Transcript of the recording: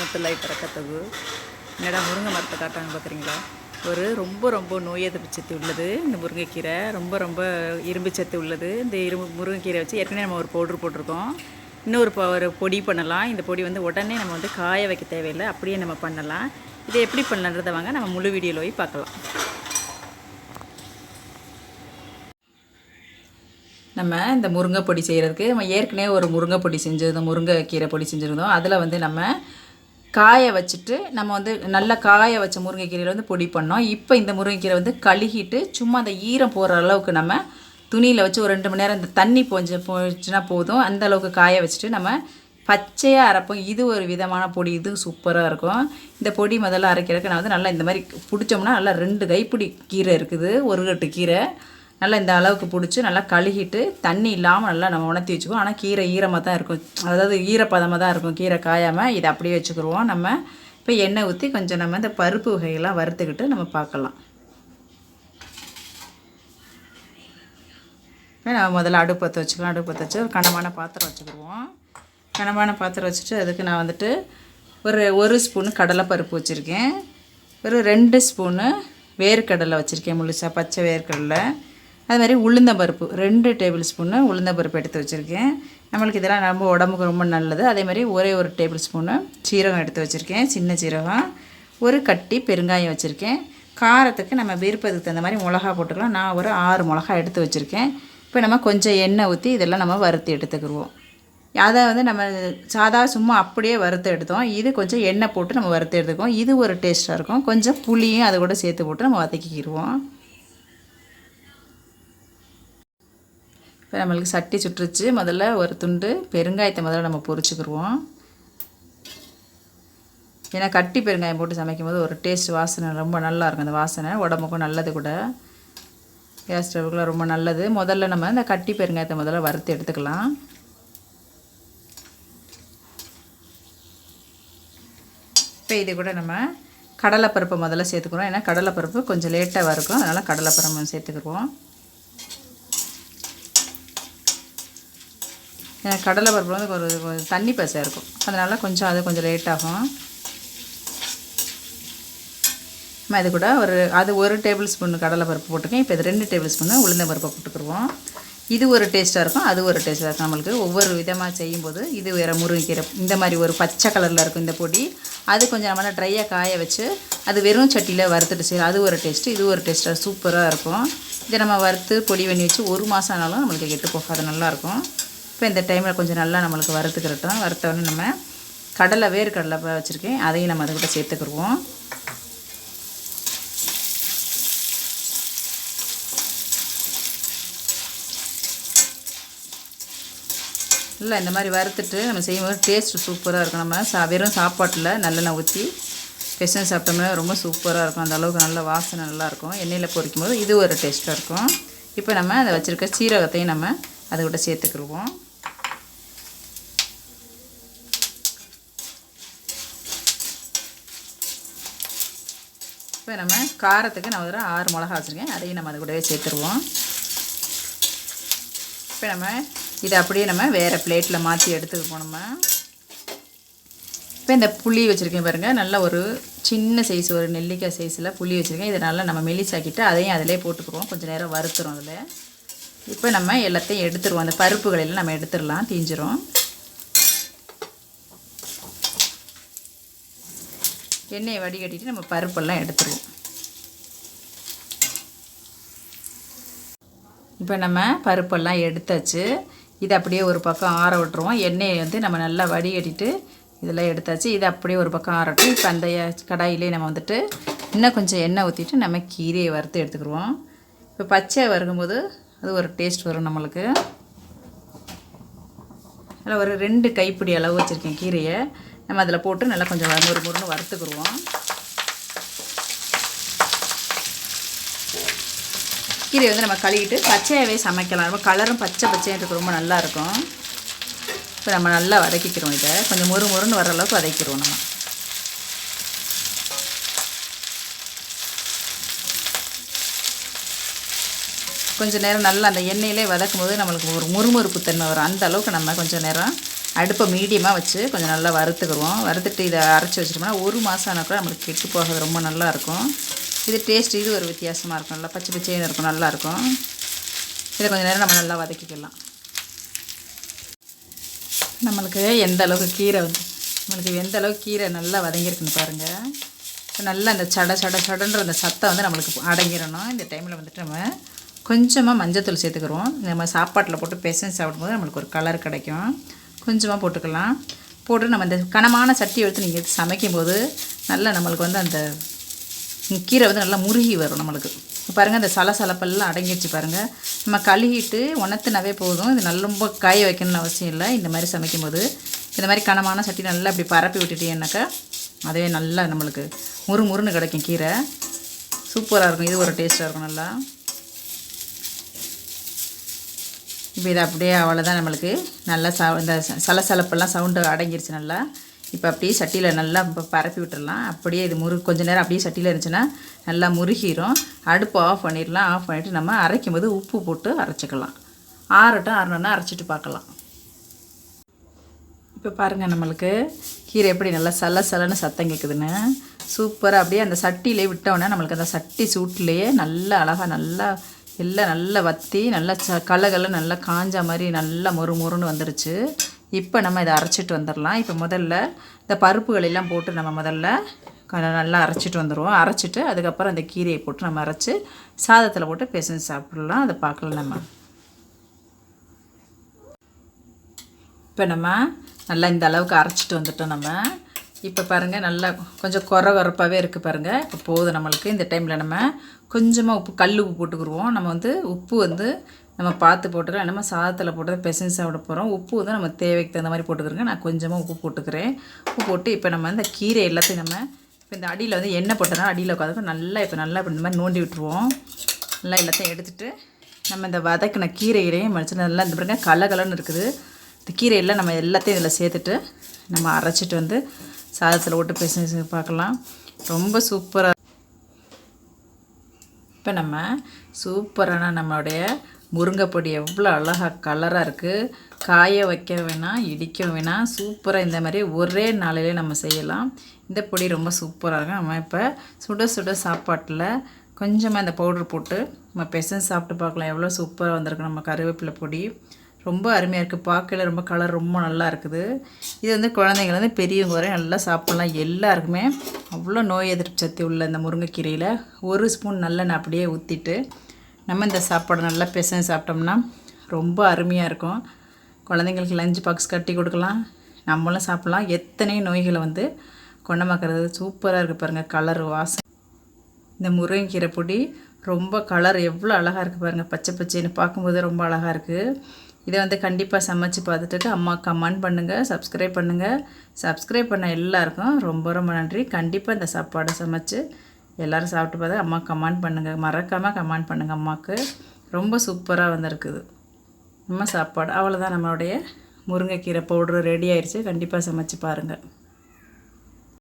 ரஹமத்துல்லாய் பறக்கத்தகு என்னடா முருங்கை மரத்தை காட்டாங்க பார்க்குறீங்களா ஒரு ரொம்ப ரொம்ப நோய் எதிர்ப்பு சத்து உள்ளது. இந்த முருங்கைக்கீரை ரொம்ப ரொம்ப இரும்பு சத்து உள்ளது. இந்த இரும்பு முருங்கைக்கீரை வச்சு ஏற்கனவே நம்ம ஒரு பவுட்ரு போட்டிருக்கோம். இன்னொரு ப- ஒரு பொடி பண்ணலாம். இந்த பொடி வந்து உடனே நம்ம வந்து காய வைக்க தேவையில்லை. அப்படியே நம்ம பண்ணலாம். இதை எப்படி பண்ணலான்றதை வாங்க நம்ம முழு வீடியோவில் போய் பார்க்கலாம். நம்ம இந்த முருங்கை பொடி செய்கிறதுக்கு நம்ம ஏற்கனவே ஒரு முருங்கை பொடி செஞ்சிருந்தோம் முருங்கைக்கீரை பொடி செஞ்சுருந்தோம். அதில் வந்து நம்ம காய வச்சுட்டு நம்ம வந்து நல்லா காய வச்ச முருங்கைக்கீரையில் வந்து பொடி பண்ணோம். இப்போ இந்த முருங்கைக்கீரை வந்து கழுகிட்டு சும்மா அந்த ஈரம் போகிற அளவுக்கு நம்ம துணியில் வச்சு ஒரு ரெண்டு மணி நேரம் இந்த தண்ணி போஞ்சு போச்சுன்னா போதும். அந்த அளவுக்கு காய வச்சுட்டு நம்ம பச்சையாக அரைப்போம். இது ஒரு விதமான பொடி. இது சூப்பராக இருக்கும். இந்த பொடி முதல்ல அரைக்கிறதுக்கு நான் வந்து நல்லா இந்த மாதிரி பிடிச்சோம்னா நல்லா ரெண்டு கைப்பிடி கீரை இருக்குது. ஒரு கட்டு கீரை. நல்லா இந்த அளவுக்கு பிடிச்சி நல்லா கழுகிட்டு தண்ணி இல்லாமல் நல்லா நம்ம உணர்த்தி வச்சுக்குவோம். ஆனால் கீரை ஈரமாக தான் இருக்கும். அதாவது ஈரப்பதமாக தான் இருக்கும். கீரை காயாமல் இதை அப்படியே வச்சுக்கிருவோம். நம்ம இப்போ எண்ணெய் ஊற்றி கொஞ்சம் நம்ம இந்த பருப்பு வகையெல்லாம் வறுத்துக்கிட்டு நம்ம பார்க்கலாம். இப்போ நம்ம முதல்ல அடுப்பு பற்ற வச்சுக்கலாம். அடுப்பு பற்ற வச்சு ஒரு கனமான பாத்திரம் வச்சுக்கிடுவோம் கனமான பாத்திரம் வச்சுட்டு அதுக்கு நான் வந்துட்டு ஒரு ஒரு ஸ்பூனு கடலைப்பருப்பு வச்சுருக்கேன். ஒரு ரெண்டு ஸ்பூனு வேர்க்கடலை வச்சுருக்கேன் முழுசாக பச்சை வேர்க்கடலை. அது மாதிரி உளுந்தம்பருப்பு ரெண்டு டேபிள் ஸ்பூனு உளுந்தம்பருப்பு எடுத்து வச்சுருக்கேன். நம்மளுக்கு இதெல்லாம் ரொம்ப உடம்புக்கு ரொம்ப நல்லது. அதே மாதிரி ஒரே ஒரு டேபிள் ஸ்பூனு சீரகம் எடுத்து வச்சுருக்கேன். சின்ன சீரகம். ஒரு கட்டி பெருங்காயம் வச்சுருக்கேன். காரத்துக்கு நம்ம விருப்பத்துக்கு தகுந்த மாதிரி மிளகா போட்டுக்கலாம். நான் ஒரு ஆறு மிளகா எடுத்து வச்சுருக்கேன். இப்போ நம்ம கொஞ்சம் எண்ணெய் ஊற்றி இதெல்லாம் நம்ம வறுத்து எடுத்துக்கிடுவோம் அதை வந்து நம்ம சாதா சும்மா அப்படியே வறுத்து எடுத்தோம். இது கொஞ்சம் எண்ணெய் போட்டு நம்ம வறுத்து எடுத்துக்குவோம். இது ஒரு டேஸ்ட்டாக இருக்கும். கொஞ்சம் புளியும் அதை கூட சேர்த்து போட்டு நம்ம வதக்கிக்கிடுவோம் இப்போ நம்மளுக்கு சட்டி சுட்டுருச்சு. முதல்ல ஒரு துண்டு பெருங்காயத்தை முதல்ல நம்ம பொறிச்சுக்கிடுவோம் ஏன்னா கட்டி பெருங்காயம் போட்டு சமைக்கும் போது ஒரு டேஸ்ட் வாசனை ரொம்ப நல்லாயிருக்கும் அந்த வாசனை. உடம்புக்கும் நல்லது கூட. கேஸ் ஸ்டவ்க்குலாம் ரொம்ப நல்லது. முதல்ல நம்ம இந்த கட்டி பெருங்காயத்தை முதல்ல வறுத்து எடுத்துக்கலாம். இப்போ இது கூட நம்ம கடலைப்பருப்பை முதல்ல சேர்த்துக்கிறோம். ஏன்னா கடலைப்பருப்பு கொஞ்சம் லேட்டாக வறுக்கும். அதனால் கடலைப்பருப்பு சேர்த்துக்குருவோம். ஏன்னா கடலைப்பருப்பு வந்து ஒரு தண்ணி பசை இருக்கும். அதனால் கொஞ்சம் அது கொஞ்சம் லேட் ஆகும். நம்ம இது கூட ஒரு அது ஒரு டேபிள் ஸ்பூன் கடலைப்பருப்பு போட்டுக்கேன் இப்போ இது ரெண்டு டேபிள் ஸ்பூன் உளுந்தம்பருப்பை போட்டுக்குருவோம். இது ஒரு டேஸ்ட்டாக இருக்கும் அது ஒரு டேஸ்ட்டாக இருக்கும். நம்மளுக்கு ஒவ்வொரு விதமாக செய்யும்போது இது வேறு முருங்கைக்கீரை இந்த மாதிரி ஒரு பச்சை கலரில் இருக்கும் இந்த பொடி. அது கொஞ்சம் நம்மளால் ட்ரையாக காய வச்சு அது வெறும் சட்டியில் வறுத்துட்டு செய்யலாம். அது ஒரு டேஸ்ட்டு இது ஒரு டேஸ்ட்டாக சூப்பராக இருக்கும். இதை நம்ம வறுத்து பொடி பண்ணி வச்சு ஒரு மாதம் ஆனாலும் நம்மளுக்கு கெட்டு போகாது. நல்லாயிருக்கும் இப்போ இந்த டைமில் கொஞ்சம் நல்லா நம்மளுக்கு வறுத்துக்கிறட்டும் வறுத்தோடனே நம்ம கடலை வேர்க்கடலை வச்சுருக்கேன். அதையும் நம்ம அதை கூட சேர்த்துக்கிடுவோம் இல்லை இந்த மாதிரி வறுத்துட்டு நம்ம செய்யும்போது டேஸ்ட் சூப்பராக இருக்கும். நம்ம சா வெறும் சாப்பாட்டில் நல்லெண்ணெய் ஊற்றி பெசன் சாப்பிட்டோம்னா ரொம்ப சூப்பராக இருக்கும். அந்த அளவுக்கு நல்ல வாசனை நல்லாயிருக்கும் எண்ணெயில் பொரிக்கும் போது இது ஒரு டேஸ்ட்டாக இருக்கும். இப்போ நம்ம அதை வச்சுருக்க சீரகத்தையும் நம்ம அதை கூட சேர்த்துக்கிடுவோம் இப்போ நம்ம காரத்துக்கு நான் ஒரு ஆறு மிளகா வச்சுருக்கேன். அதையும் நம்ம அது கூடவே சேர்த்துருவோம். இப்போ நம்ம இதை அப்படியே நம்ம வேறு பிளேட்டில் மாற்றி எடுத்துக்குவோம் நம்ம. இப்போ இந்த புளி வச்சுருக்கேன் பாருங்கள் நல்ல ஒரு சின்ன சைஸ் ஒரு நெல்லிக்காய் சைஸில் புளி வச்சுருக்கேன். இதை நல்லா நம்ம மெலிசாக்கிட்டு அதையும் அதிலே போட்டுக்குவோம். கொஞ்சம் நேரம் வறுத்துரும் அதில். இப்போ நம்ம எல்லாத்தையும் எடுத்துருவோம். அந்த பருப்புகளெல்லாம் நம்ம எடுத்துடலாம். தீஞ்சிரும். எண்ணெயை வடிகட்டிட்டு நம்ம பருப்பெல்லாம் எடுத்துருவோம். இப்போ நம்ம பருப்பெல்லாம் எடுத்தாச்சு. இதை அப்படியே ஒரு பக்கம் ஆற விட்டுருவோம். எண்ணெயை வந்து நம்ம நல்லா வடிகட்டிட்டு இதெல்லாம் எடுத்தாச்சு. இது அப்படியே ஒரு பக்கம் ஆறட்டும். இப்போ அந்த கடாயிலே நம்ம வந்துட்டு இன்னும் கொஞ்சம் எண்ணெய் ஊற்றிட்டு நம்ம கீரையை வறுத்து எடுத்துக்கிடுவோம் இப்போ பச்சை வறுக்கும்போது அது ஒரு டேஸ்ட் வரும் நம்மளுக்கு. அதில் ஒரு ரெண்டு கைப்பிடி அளவு வச்சுருக்கேன் கீரையை. நம்ம அதில் போட்டு நல்லா கொஞ்சம் முறு முருன்னு வறுத்துக்குருவோம். கீரையை வந்து நம்ம கழுவிட்டு பச்சையாகவே சமைக்கலாம். ரொம்ப கலரும் பச்சை பச்சையாக ரொம்ப நல்லாயிருக்கும். இப்போ நம்ம நல்லா வதக்கிக்கிறோம் இதை. கொஞ்சம் முறு முறுன்னு வர அளவுக்கு வதக்கிடுவோம் நம்ம. கொஞ்சம் நேரம் நல்லா அந்த எண்ணெயிலே வதக்கும் போது நம்மளுக்கு ஒரு முறுமுறுப்பு தன்மை வரும். அந்த அளவுக்கு நம்ம கொஞ்சம் நேரம் அடுப்பை மீடியமாக வச்சு கொஞ்சம் நல்லா வறுத்துக்கிடுவோம். வறுத்துட்டு இதை அரைச்சி வச்சிட்டோம்னா ஒரு மாதம் ஆனால் கூட நம்மளுக்கு கெட்டு போகிறது ரொம்ப நல்லா இருக்கும். இது டேஸ்ட் இது ஒரு வித்தியாசமாக இருக்கும். நல்லா பச்சை பச்சையாக இருக்கும் நல்லாயிருக்கும் இதை கொஞ்சம் நேரம் நம்ம நல்லா வதக்கிக்கலாம். நம்மளுக்கு எந்த அளவுக்கு கீரை வந்து நம்மளுக்கு எந்த அளவுக்கு கீரை நல்லா வதங்கியிருக்குன்னு பாருங்கள் நல்லா அந்த சட சட சடன்ற அந்த சத்தம் வந்து நம்மளுக்கு அடங்கிடணும். இந்த டைமில் வந்துட்டு நம்ம கொஞ்சமாக மஞ்சத்தூள் சேர்த்துக்கிறோம் நம்ம சாப்பாட்டில் போட்டு பிசைஞ்சு சாப்பிடும்போது நம்மளுக்கு ஒரு கலர் கிடைக்கும். கொஞ்சமாக போட்டுக்கலாம். போட்டு நம்ம இந்த கனமான சட்டி எடுத்து நீங்கள் சமைக்கும் போது நல்லா நம்மளுக்கு வந்து அந்த கீரை வந்து நல்லா முருகி வரும் நம்மளுக்கு. பாருங்கள் அந்த சலசலப்பெல்லாம் அடங்கிடுச்சு பாருங்கள் நம்ம கழுகிட்டு உணத்துனாவே போதும். இது நல்ல ரொம்ப காய வைக்கணும்னு அவசியம் இல்லை. இந்த மாதிரி சமைக்கும் போது இந்த மாதிரி கனமான சட்டி நல்லா இப்படி பரப்பி விட்டுட்டீங்கன்னாக்கா அதுவே நல்லா நம்மளுக்கு முறு முறுன்னு கிடைக்கும் கீரை. சூப்பராக இருக்கும். இது ஒரு டேஸ்ட்டாக இருக்கும் நல்லா. இப்போ இது அப்படியே அவ்வளோதான் நம்மளுக்கு. நல்லா ச இந்த சலசலப்பெல்லாம் சவுண்டு அடங்கிருச்சு நல்லா. இப்போ அப்படியே சட்டியில் நல்லா இப்போ பரப்பி விட்டுடலாம் அப்படியே இது முரு கொஞ்ச நேரம் அப்படியே சட்டியில் இருந்துச்சுன்னா நல்லா முருகிரும். அடுப்பு ஆஃப் பண்ணிடலாம். ஆஃப் பண்ணிவிட்டு நம்ம அரைக்கும் போது உப்பு போட்டு அரைச்சிக்கலாம். ஆறட்டும் ஆறணுன்னா அரைச்சிட்டு பார்க்கலாம். இப்போ பாருங்கள் நம்மளுக்கு கீரை எப்படி நல்லா சல சலன்னு சத்தம் கேட்குதுன்னு சூப்பராக அப்படியே அந்த சட்டியிலே விட்டோன்னே நம்மளுக்கு அந்த சட்டி சூட்லேயே நல்லா அழகாக நல்லா எல்லாம் நல்லா வற்றி நல்லா ச கலகல நல்லா காஞ்ச மாதிரி நல்லா மொறு மொறுன்னு வந்துருச்சு. இப்போ நம்ம இதை அரைச்சிட்டு வந்துடலாம் இப்போ முதல்ல இந்த பருப்புகளெல்லாம் போட்டு நம்ம முதல்ல நல்லா அரைச்சிட்டு வந்துடுவோம் அரைச்சிட்டு அதுக்கப்புறம் அந்த கீரையை போட்டு நம்ம அரைச்சி சாதத்தில் போட்டு பேசஞ்சு சாப்பிடலாம். அதை பார்க்கலாம் நம்ம. இப்போ நம்ம நல்லா இந்த அளவுக்கு அரைச்சிட்டு வந்துட்டோம் நம்ம. இப்போ பாருங்கள் நல்லா கொஞ்சம் குறை குறப்பாகவே இருக்குது பாருங்கள் இப்போ போதும் நம்மளுக்கு. இந்த டைமில் நம்ம கொஞ்சமாக உப்பு கல் உப்பு போட்டுக்குருவோம். நம்ம வந்து உப்பு வந்து நம்ம பார்த்து போட்டுக்கலாம். நம்ம சாதத்தில் போட்டு பிசைஞ்சு சாப்பிட போகிறோம் உப்பு வந்து நம்ம தேவைக்கு தகுந்த மாதிரி போட்டுக்கிறோங்க. நான் கொஞ்சமாக உப்பு போட்டுக்கிறேன். உப்பு போட்டு இப்போ நம்ம இந்த கீரை எல்லாத்தையும் நம்ம இப்போ இந்த அடியில் வந்து எண்ணெய் போட்டோம்னா அடியில் உட்காந்து நல்லா இப்போ நல்லா இப்போ இந்த மாதிரி நோண்டி விட்டுருவோம். நல்லா எல்லாத்தையும் எடுத்துட்டு நம்ம இந்த வதக்கின கீரையிலையும் மடிச்சு நல்லா இந்த பாருங்க கலகலன்னு இருக்குது. இந்த கீரையெல்லாம் நம்ம எல்லாத்தையும் இதில் சேர்த்துட்டு நம்ம அரைச்சிட்டு வந்து சாதத்தில் போட்டு பிசைஞ்சு பார்க்கலாம். ரொம்ப சூப்பராக இப்போ நம்ம சூப்பரான நம்மளுடைய முருங்கைப்பொடி எவ்வளோ அழகாக கலராக இருக்குது காய வைக்க வேணாம் இடிக்க வேணாம் சூப்பராக இந்த மாதிரி ஒரே நாளிலே நம்ம செய்யலாம். இந்த பொடி ரொம்ப சூப்பராக இருக்கும். நம்ம இப்போ சுட சுட சாப்பாட்டில் கொஞ்சமாக இந்த பவுடர் போட்டு நம்ம பெசன் சாப்பிட்டு பார்க்கலாம். எவ்வளோ சூப்பராக வந்திருக்கு நம்ம கருவேப்பிலை பொடி. ரொம்ப அருமையாக இருக்குது பார்க்கல ரொம்ப கலர் ரொம்ப நல்லா இருக்குது. இது வந்து குழந்தைங்க வந்து பெரியவங்க வரை நல்லா சாப்பிட்லாம் எல்லாருக்குமே. அவ்வளோ நோய் எதிர்ப்பு சக்தி உள்ள இந்த முருங்கைக்கீரையில் ஒரு ஸ்பூன் நல்லெண்ணெய் அப்படியே ஊற்றிட்டு நம்ம இந்த சாப்பாடு நல்லா பிசைஞ்சு சாப்பிட்டோம்னா ரொம்ப அருமையாக இருக்கும். குழந்தைங்களுக்கு லஞ்ச் பாக்ஸ் கட்டி கொடுக்கலாம். நம்மளும் சாப்பிட்லாம். எத்தனை நோய்களை வந்து குணமாக்குறது சூப்பராக இருக்குது பாருங்கள் கலர் வாசம் இந்த முருங்கைக்கீரை பொடி ரொம்ப கலர் எவ்வளோ அழகாக இருக்குது பாருங்கள் பச்சை பச்சைன்னு பார்க்கும்போது ரொம்ப அழகாக இருக்குது இதை வந்து கண்டிப்பாக சமைச்சு பார்த்துட்டு அம்மா கமெண்ட் பண்ணுங்கள் சப்ஸ்கிரைப் பண்ணுங்கள் சப்ஸ்கிரைப் பண்ண எல்லாருக்கும் ரொம்ப ரொம்ப நன்றி. கண்டிப்பாக இந்த சாப்பாடை சமைச்சு எல்லோரும் சாப்பிட்டு பார்த்தா அம்மா கமெண்ட் பண்ணுங்கள் மறக்காமல் கமெண்ட் பண்ணுங்கள் அம்மாவுக்கு ரொம்ப சூப்பராக வந்திருக்குது. நம்ம சாப்பாடு. அவ்வளோதான் நம்மளுடைய முருங்கைக்கீரை பவுட்ரு ரெடி ஆயிடுச்சு கண்டிப்பாக சமைச்சு பாருங்கள்